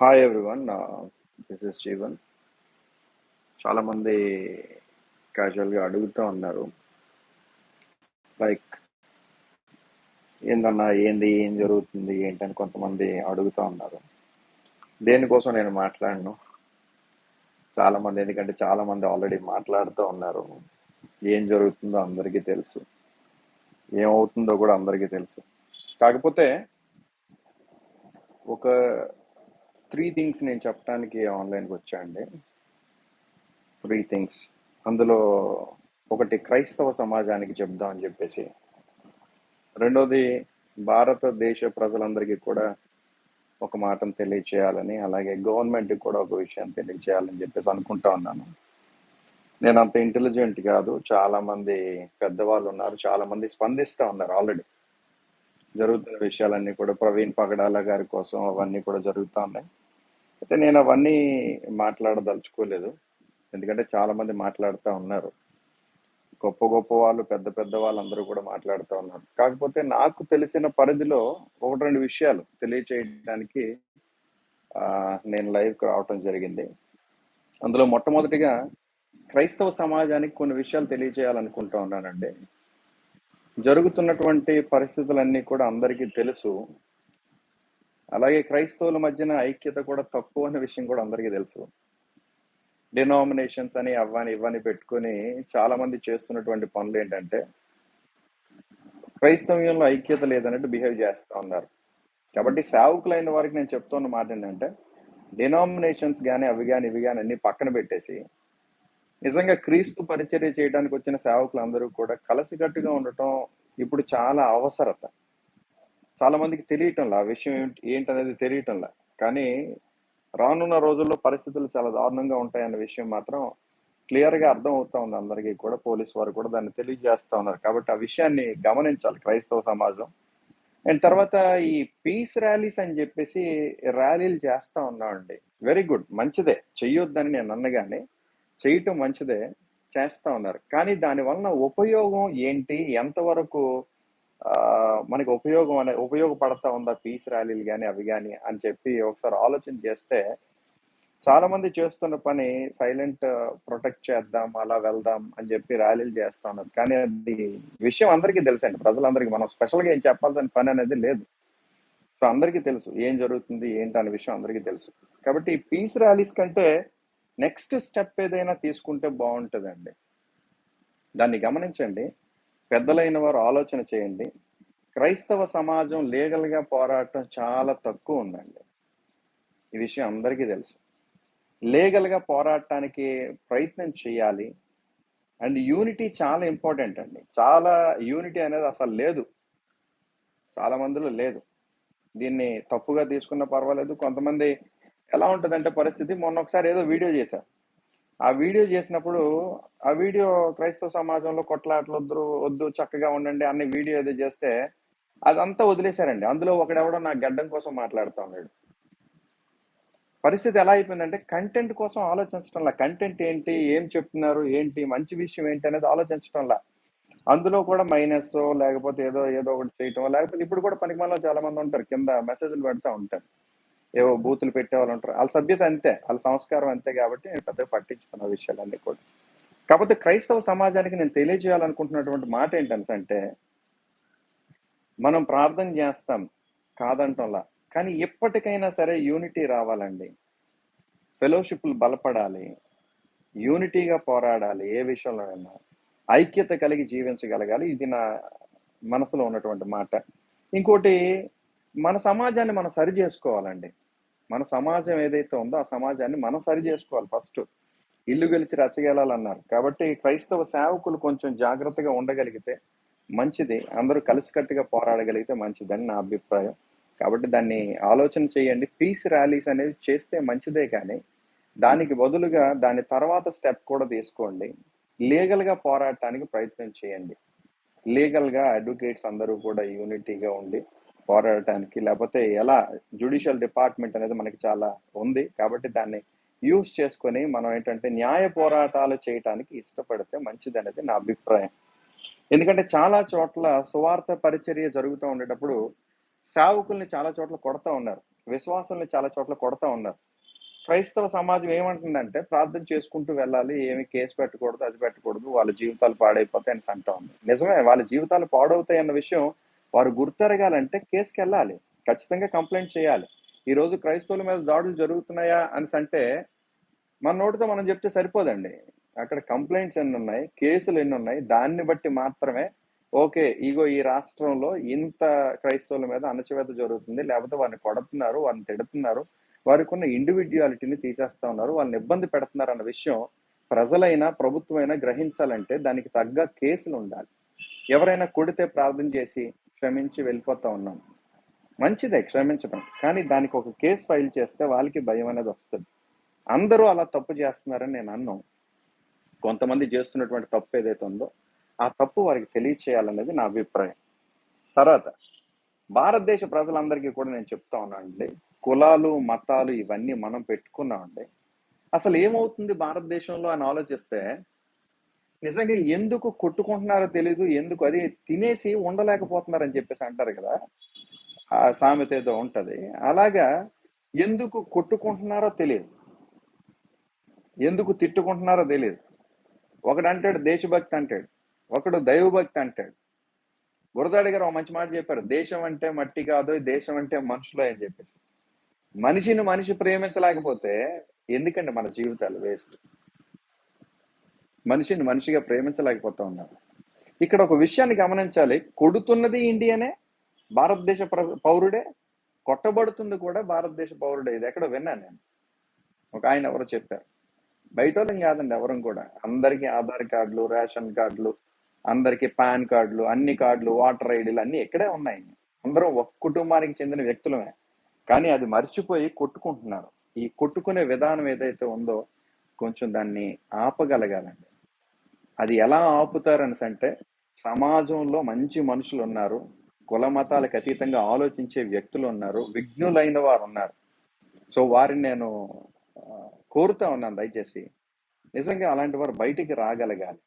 Hi everyone this is Jeevan చాలామంది క్యాజువల్గా అడుగుతూ ఉన్నారు. లైక్ ఏందన్నా ఏంది ఏం జరుగుతుంది ఏంటని కొంతమంది అడుగుతూ ఉన్నారు. దేనికోసం నేను మాట్లాడను? చాలామంది ఎందుకంటే చాలామంది ఆల్రెడీ మాట్లాడుతూ ఉన్నారు. ఏం జరుగుతుందో అందరికీ తెలుసు. ఏమవుతుందో కూడా అందరికీ తెలుసు. కాకపోతే ఒక త్రీ థింగ్స్ నేను చెప్పడానికి ఆన్లైన్కి వచ్చాండి త్రీ థింగ్స్. అందులో ఒకటి క్రైస్తవ సమాజానికి చెప్దాం అని చెప్పేసి. రెండోది భారతదేశ ప్రజలందరికీ కూడా ఒక మాటను తెలియచేయాలని అలాగే గవర్నమెంట్కి కూడా ఒక విషయం తెలియచేయాలని చెప్పేసి అనుకుంటా ఉన్నాను. నేను అంత ఇంటెలిజెంట్ కాదు. చాలామంది పెద్దవాళ్ళు ఉన్నారు. చాలామంది స్పందిస్తూ ఉన్నారు ఆల్రెడీ. జరుగుతున్న విషయాలన్నీ కూడా ప్రవీణ్ పగడాల గారి కోసం అవన్నీ కూడా జరుగుతూ ఉన్నాయి. అయితే నేను అవన్నీ మాట్లాడదలుచుకోలేదు. ఎందుకంటే చాలామంది మాట్లాడుతూ ఉన్నారు. గొప్ప గొప్ప వాళ్ళు పెద్ద పెద్ద వాళ్ళందరూ కూడా మాట్లాడుతూ ఉన్నారు. కాకపోతే నాకు తెలిసిన పరిధిలో ఒకటి రెండు విషయాలు తెలియచేయడానికి నేను లైవ్కి రావటం జరిగింది. అందులో మొట్టమొదటిగా క్రైస్తవ సమాజానికి కొన్ని విషయాలు తెలియచేయాలనుకుంటా ఉన్నానండి. జరుగుతున్నటువంటి పరిస్థితులన్నీ కూడా అందరికీ తెలుసు. అలాగే క్రైస్తవుల మధ్యన ఐక్యత కూడా తక్కువ అనే విషయం కూడా అందరికీ తెలుసు. డినామినేషన్స్ అని అవ్వని ఇవ్వని పెట్టుకొని చాలా మంది చేస్తున్నటువంటి పనులు ఏంటంటే క్రైస్తవ్యంలో ఐక్యత లేదన్నట్టు బిహేవ్ చేస్తూ ఉన్నారు. కాబట్టి సేవకులైన వారికి నేను చెప్తున్న మాట ఏంటంటే డినామినేషన్స్ కానీ అవి కానీ ఇవి కానీ అన్ని పక్కన పెట్టేసి నిజంగా క్రీస్తు పరిచర్య చేయడానికి వచ్చిన సేవకులందరూ కూడా కలిసికట్టుగా ఉండటం ఇప్పుడు చాలా అవసరత. చాలా మందికి తెలియటంలా ఆ విషయం ఏంటి ఏంటనేది తెలియటంలా. కానీ రానున్న రోజుల్లో పరిస్థితులు చాలా దారుణంగా ఉంటాయన్న విషయం మాత్రం క్లియర్గా అర్థం అవుతా ఉంది అందరికీ కూడా. పోలీస్ వారు కూడా దాన్ని తెలియజేస్తా ఉన్నారు. కాబట్టి ఆ విషయాన్ని గమనించాలి క్రైస్తవ సమాజం. అండ్ తర్వాత ఈ పీస్ ర్యాలీస్ అని చెప్పేసి ర్యాలీలు చేస్తా ఉన్నామండి. Very good. మంచిదే. చెయ్యొద్దని నేను అన్నగానే చేయటం మంచిదే. చేస్తా ఉన్నారు. కానీ దానివల్ల ఉపయోగం ఏంటి? ఎంతవరకు మనకి ఉపయోగం అనే ఉపయోగపడతా ఉందా పీస్ ర్యాలీలు కానీ అవి కానీ అని చెప్పి ఒకసారి ఆలోచన చేస్తే చాలా మంది చేస్తున్న పని సైలెంట్ ప్రొటెక్ట్ చేద్దాం అలా వెళ్దాం అని చెప్పి ర్యాలీలు చేస్తా ఉన్నారు. కానీ అది విషయం అందరికీ తెలుసండి ప్రజలందరికీ మనం స్పెషల్గా ఏం చెప్పాల్సిన పని అనేది లేదు. సో అందరికీ తెలుసు ఏం జరుగుతుంది ఏంటి అనే విషయం అందరికీ తెలుసు. కాబట్టి పీస్ ర్యాలీస్ కంటే నెక్స్ట్ స్టెప్ ఏదైనా తీసుకుంటే బాగుంటుందండి. దాన్ని గమనించండి. పెద్దలైన వారు ఆలోచన చేయండి. క్రైస్తవ సమాజం లీగల్గా పోరాటం చాలా తక్కువ ఉందండి. ఈ విషయం అందరికీ తెలుసు. లీగల్గా పోరాడటానికి పోరాటానికి ప్రయత్నం చేయాలి. అండ్ యూనిటీ చాలా ఇంపార్టెంట్ అండి. చాలా యూనిటీ అనేది అసలు లేదు. చాలా మందిలో లేదు. దీన్ని తప్పుగా తీసుకున్న పర్వాలేదు. కొంతమంది ఎలా ఉంటుందంటే పరిస్థితి మొన్న ఒకసారి ఏదో వీడియో చేశారు. ఆ వీడియో చేసినప్పుడు ఆ వీడియో క్రైస్తవ సమాజంలో కొట్లాటలు వద్దు వద్దు చక్కగా ఉండండి అనే వీడియో ఏదో చేస్తే అదంతా వదిలేశారండి. అందులో ఒకడెవడో నా గడ్డం కోసం మాట్లాడుతూ ఉన్నాడు. పరిస్థితి ఎలా అయిపోయిందంటే కంటెంట్ కోసం ఆలోచించడంలా కంటెంట్ ఏంటి ఏం చెప్తున్నారు ఏంటి మంచి విషయం ఏంటి అనేది ఆలోచించడంలా అందులో కూడా మైనస్ లేకపోతే ఏదో ఏదో ఒకటి చేయటం లేకపోతే ఇప్పుడు కూడా పనికి చాలా మంది ఉంటారు కింద మెసేజ్లు పెడతా ఉంటారు. ఏవో బూతులు పెట్టే వాళ్ళు ఉంటారు. వాళ్ళ సభ్యత అంతే. వాళ్ళ సంస్కారం అంతే కాబట్టి నేను పెద్దగా పట్టించుకున్న విషయాలన్నీ కూడా. కాకపోతే క్రైస్తవ సమాజానికి నేను తెలియజేయాలనుకుంటున్నటువంటి మాట ఏంటంటే మనం ప్రార్థన చేస్తాం కాదంటంలా కానీ ఎప్పటికైనా సరే యూనిటీ రావాలండి. ఫెలోషిప్లు బలపడాలి. యూనిటీగా పోరాడాలి ఏ విషయంలోనైనా. ఐక్యత కలిగి జీవించగలగాలి. ఇది నా మనసులో ఉన్నటువంటి మాట. ఇంకోటి మన సమాజాన్ని మనం సరి చేసుకోవాలండి. మన సమాజం ఏదైతే ఉందో ఆ సమాజాన్ని మనం సరి చేసుకోవాలి ఫస్ట్ ఇల్లు గెలిచి రచ్చగలాలన్నారు. కాబట్టి క్రైస్తవ సేవకులు కొంచెం జాగ్రత్తగా ఉండగలిగితే మంచిది. అందరూ కలిసికట్టుగా పోరాడగలిగితే మంచిదని నా అభిప్రాయం. కాబట్టి దాన్ని ఆలోచన చేయండి. పీస్ ర్యాలీస్ అనేవి చేస్తే మంచిదే కానీ దానికి బదులుగా దాని తర్వాత స్టెప్ కూడా తీసుకోండి. లీగల్గా పోరాడటానికి ప్రయత్నం చేయండి. లీగల్గా అడ్వకేట్స్ అందరూ కూడా యూనిటీగా ఉండి పోరాడటానికి లేకపోతే ఎలా జుడిషియల్ డిపార్ట్మెంట్ అనేది మనకి చాలా ఉంది. కాబట్టి దాన్ని యూజ్ చేసుకొని మనం ఏంటంటే న్యాయ పోరాటాలు చేయటానికి ఇష్టపడితే మంచిది అనేది నా అభిప్రాయం. ఎందుకంటే చాలా చోట్ల సువార్త పరిచర్య జరుగుతూ ఉండేటప్పుడు సేవకుల్ని చాలా చోట్ల కొడతా ఉన్నారు. విశ్వాసుల్ని చాలా చోట్ల కొడతా ఉన్నారు. క్రైస్తవ సమాజం ఏమంటుందంటే ప్రార్థన చేసుకుంటూ వెళ్ళాలి ఏమి కేసు పెట్టకూడదు అది పెట్టకూడదు వాళ్ళ జీవితాలు పాడైపోతాయి అని అంటా ఉంది. నిజమే వాళ్ళ జీవితాలు పాడవుతాయి అన్న విషయం వారు గుర్తెరగాలంటే కేసుకి వెళ్ళాలి ఖచ్చితంగా కంప్లైంట్ చేయాలి. ఈ రోజు క్రైస్తవుల మీద దాడులు జరుగుతున్నాయా అని అంటే మన నోటితో మనం చెప్తే సరిపోదండి. అక్కడ కంప్లైంట్స్ ఎన్ని ఉన్నాయి కేసులు ఎన్ని ఉన్నాయి దాన్ని బట్టి మాత్రమే ఓకే ఇగో ఈ రాష్ట్రంలో ఇంత క్రైస్తవుల మీద అణచివేత జరుగుతుంది లేకపోతే వారిని కొడుతున్నారు వారిని తిడుతున్నారు వారికి ఉన్న ఇండివిజువాలిటీని తీసేస్తా ఉన్నారు వాళ్ళని ఇబ్బంది పెడుతున్నారు అన్న విషయం ప్రజలైనా ప్రభుత్వమైనా గ్రహించాలంటే దానికి తగ్గ కేసులు ఉండాలి. ఎవరైనా కొడితే ప్రార్థన చేసి క్షమించి వెళ్ళిపోతా ఉన్నాం. మంచిదే క్షమించడం కానీ దానికి ఒక కేసు ఫైల్ చేస్తే వాళ్ళకి భయం అనేది వస్తుంది. అందరూ అలా తప్పు చేస్తున్నారని నేను అన్నాను కొంతమంది చేస్తున్నటువంటి తప్పు ఏదైతే ఉందో ఆ తప్పు వారికి తెలియచేయాలనేది నా అభిప్రాయం. తర్వాత భారతదేశ ప్రజలందరికీ కూడా నేను చెప్తా ఉన్నానండి కులాలు మతాలు ఇవన్నీ మనం పెట్టుకున్నామండి. అసలు ఏమవుతుంది భారతదేశంలో అని ఆలోచిస్తే నిజంగా ఎందుకు కొట్టుకుంటున్నారో తెలియదు ఎందుకు అది తినేసి ఉండలేకపోతున్నారని చెప్పేసి అంటారు కదా. ఆ సామెత ఏదో ఉంటది. అలాగా ఎందుకు కొట్టుకుంటున్నారో తెలియదు ఎందుకు తిట్టుకుంటున్నారో తెలియదు ఒకడు అంటాడు దేశభక్తి అంటాడు. ఒకడు దైవభక్తి అంటాడు. గురజాడి గారు ఒక మంచి మాట చెప్పారు దేశం అంటే మట్టి కాదు దేశం అంటే మనుషులు అని చెప్పేసి. మనిషిని మనిషి ప్రేమించలేకపోతే ఎందుకండి మన జీవితాలు వేస్ట్? మనిషిని మనిషిగా ప్రేమించలేకపోతా ఉన్నారు. ఇక్కడ ఒక విషయాన్ని గమనించాలి. కొడుతున్నది ఇండియనే భారతదేశ పౌరుడే కొట్టబడుతుంది కూడా భారతదేశ పౌరుడే. ఇది ఎక్కడ విన్నాను నేను. ఒక ఆయన ఎవరో చెప్పారు. బయట వాళ్ళం కాదండి ఎవరం కూడా. అందరికీ ఆధార్ కార్డులు రేషన్ కార్డులు అందరికీ పాన్ కార్డులు అన్ని కార్డులు వాటర్ ఐడీలు అన్ని ఇక్కడే ఉన్నాయి. అందరం ఒక కుటుంబానికి చెందిన వ్యక్తులమే. కానీ అది మర్చిపోయి కొట్టుకుంటున్నారు. ఈ కొట్టుకునే విధానం ఏదైతే ఉందో కొంచెం దాన్ని ఆపగలగాలండి. అది ఎలా ఆపుతారని అంటే సమాజంలో మంచి మనుషులు ఉన్నారు కుల మతాలకు అతీతంగా ఆలోచించే వ్యక్తులు ఉన్నారు విఘ్నులైన వారు ఉన్నారు సో వారిని నేను కోరుతా ఉన్నాను దయచేసి. నిజంగా అలాంటి వారు బయటికి రాగలగాలి.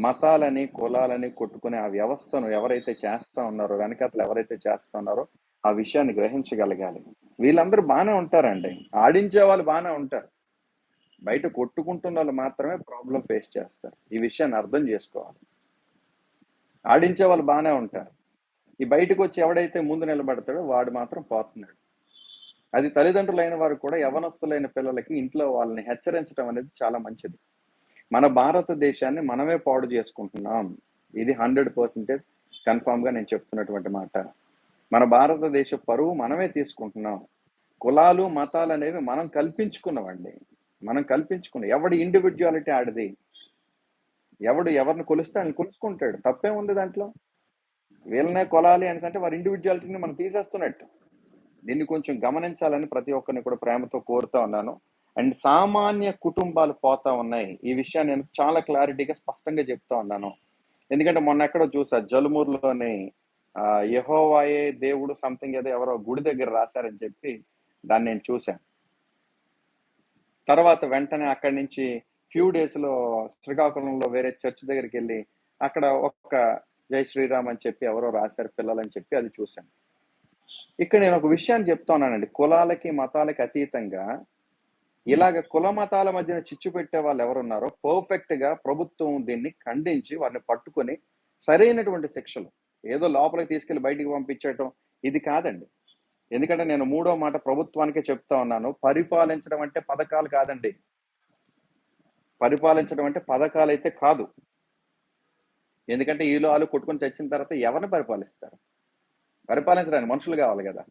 మతాలని కులాలని కొట్టుకునే ఆ వ్యవస్థను ఎవరైతే చేస్తా ఉన్నారో వెనకతలు ఎవరైతే చేస్తా ఉన్నారో ఆ విషయాన్ని గ్రహించగలగాలి. వీళ్ళందరూ బాగానే ఉంటారండి. ఆడించే వాళ్ళు బాగానే ఉంటారు. బయట కొట్టుకుంటున్న వాళ్ళు మాత్రమే ప్రాబ్లం ఫేస్ చేస్తారు. ఈ విషయాన్ని అర్థం చేసుకోవాలి. ఆడించే వాళ్ళు బాగానే ఉంటారు. ఈ బయటకు వచ్చి ఎవడైతే ముందు నిలబడతాడో వాడు మాత్రం పోతున్నాడు. అది తల్లిదండ్రులైన వారు కూడా యవనస్తులైన పిల్లలకి ఇంట్లో వాళ్ళని హెచ్చరించడం అనేది చాలా మంచిది. మన భారతదేశాన్ని మనమే పాడు చేసుకుంటున్నాం. ఇది హండ్రెడ్ పర్సెంటేజ్ కన్ఫామ్గా నేను చెప్తున్నటువంటి మాట. మన భారతదేశ పరువు మనమే తీసుకుంటున్నాం. కులాలు మతాలు అనేవి మనం కల్పించుకున్నామండి మనం కల్పించుకున్నాం. ఎవడి ఇండివిజువాలిటీ ఆడిది? ఎవడు ఎవరిని కొలుస్తే ఆయన కొలుసుకుంటాడు. తప్పే ఉంది దాంట్లో. వీళ్ళనే కొలాలి అని అంటే వారి ఇండివిజువాలిటీని మనం తీసేస్తున్నట్టు. దీన్ని కొంచెం గమనించాలని ప్రతి ఒక్కరిని కూడా ప్రేమతో కోరుతా ఉన్నాను. అండ్ సామాన్య కుటుంబాలు పోతా ఉన్నాయి. ఈ విషయాన్ని నేను చాలా క్లారిటీగా స్పష్టంగా చెప్తా ఉన్నాను. ఎందుకంటే మొన్న ఎక్కడో చూసా జలుమూరులోని యహోవాయే దేవుడు సంథింగ్ ఏదో ఎవరో గుడి దగ్గర రాశారని చెప్పి దాన్ని నేను చూశాను. తర్వాత వెంటనే అక్కడి నుంచి ఫ్యూ డేస్లో శ్రీకాకుళంలో వేరే చర్చ్ దగ్గరికి వెళ్ళి అక్కడ ఒక్క జై శ్రీరామ్ అని చెప్పి ఎవరో రాశారు పిల్లలని చెప్పి అది చూశాను. ఇక్కడ నేను ఒక విషయాన్ని చెప్తున్నానండి. కులాలకి మతాలకి అతీతంగా ఇలాగ కుల మతాల మధ్యన చిచ్చు పెట్టే వాళ్ళు ఎవరున్నారో పర్ఫెక్ట్గా ప్రభుత్వం దీన్ని ఖండించి వారిని పట్టుకొని సరైనటువంటి శిక్షలు ఏదో లోపలికి తీసుకెళ్ళి బయటికి పంపించటం ఇది కాదండి. ఎందుకంటే నేను మూడో మాట ప్రభుత్వానికే చెప్తా ఉన్నాను. పరిపాలించడం అంటే పథకాలు కాదండి. పరిపాలించడం అంటే పథకాలు అయితే కాదు. ఎందుకంటే ఈలో వాళ్ళు కొట్టుకొని చచ్చిన తర్వాత ఎవరిని పరిపాలిస్తారు? పరిపాలించడానికి మనుషులు కావాలి కదా.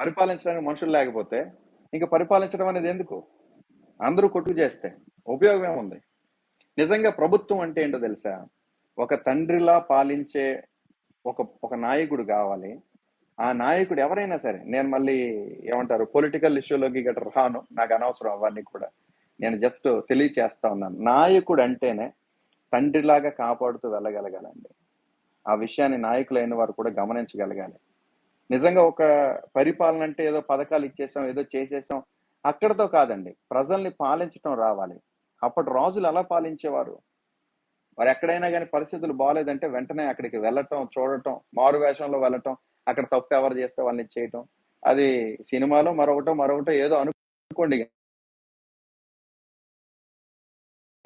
పరిపాలించడానికి మనుషులు లేకపోతే ఇంకా పరిపాలించడం అనేది ఎందుకు? అందరూ కొట్టు చేస్తే ఉపయోగం ఏముంది? నిజంగా ప్రభుత్వం అంటే ఏంటో తెలుసా? ఒక తండ్రిలా పాలించే ఒక ఒక నాయకుడు కావాలి. ఆ నాయకుడు ఎవరైనా సరే నేను మళ్ళీ ఏమంటారు పొలిటికల్ ఇష్యూలోకి గట్రా రాను. నాకు అనవసరం అవన్నీ కూడా. నేను జస్ట్ తెలియచేస్తా ఉన్నాను. నాయకుడు అంటేనే తండ్రిలాగా కాపాడుతూ వెళ్ళగలగాలండి. ఆ విషయాన్ని నాయకులైన వారు కూడా గమనించగలగాలి. నిజంగా ఒక పరిపాలన అంటే ఏదో పథకాలు ఇచ్చేసాం ఏదో చేసేసాం. అక్కడతో కాదండి ప్రజల్ని పాలించటం రావాలి. అప్పటి రాజులు ఎలా పాలించేవారు? వారు ఎక్కడైనా కానీ పరిస్థితులు బాగాలేదంటే వెంటనే అక్కడికి వెళ్ళటం చూడటం మారు వేషంలో వెళ్ళటం అక్కడ తప్పు ఎవరు చేస్తే వాళ్ళని చేయటం. అది సినిమాలో మరొకటో మరొకటో ఏదో అనుకోండి.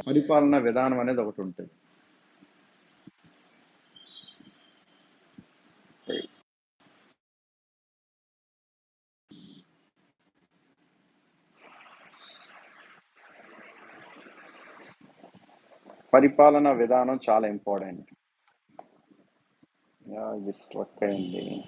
పరిపాలన విధానం అనేది ఒకటి ఉంటుంది. పరిపాలన విధానం చాలా important. Yeah, just struck a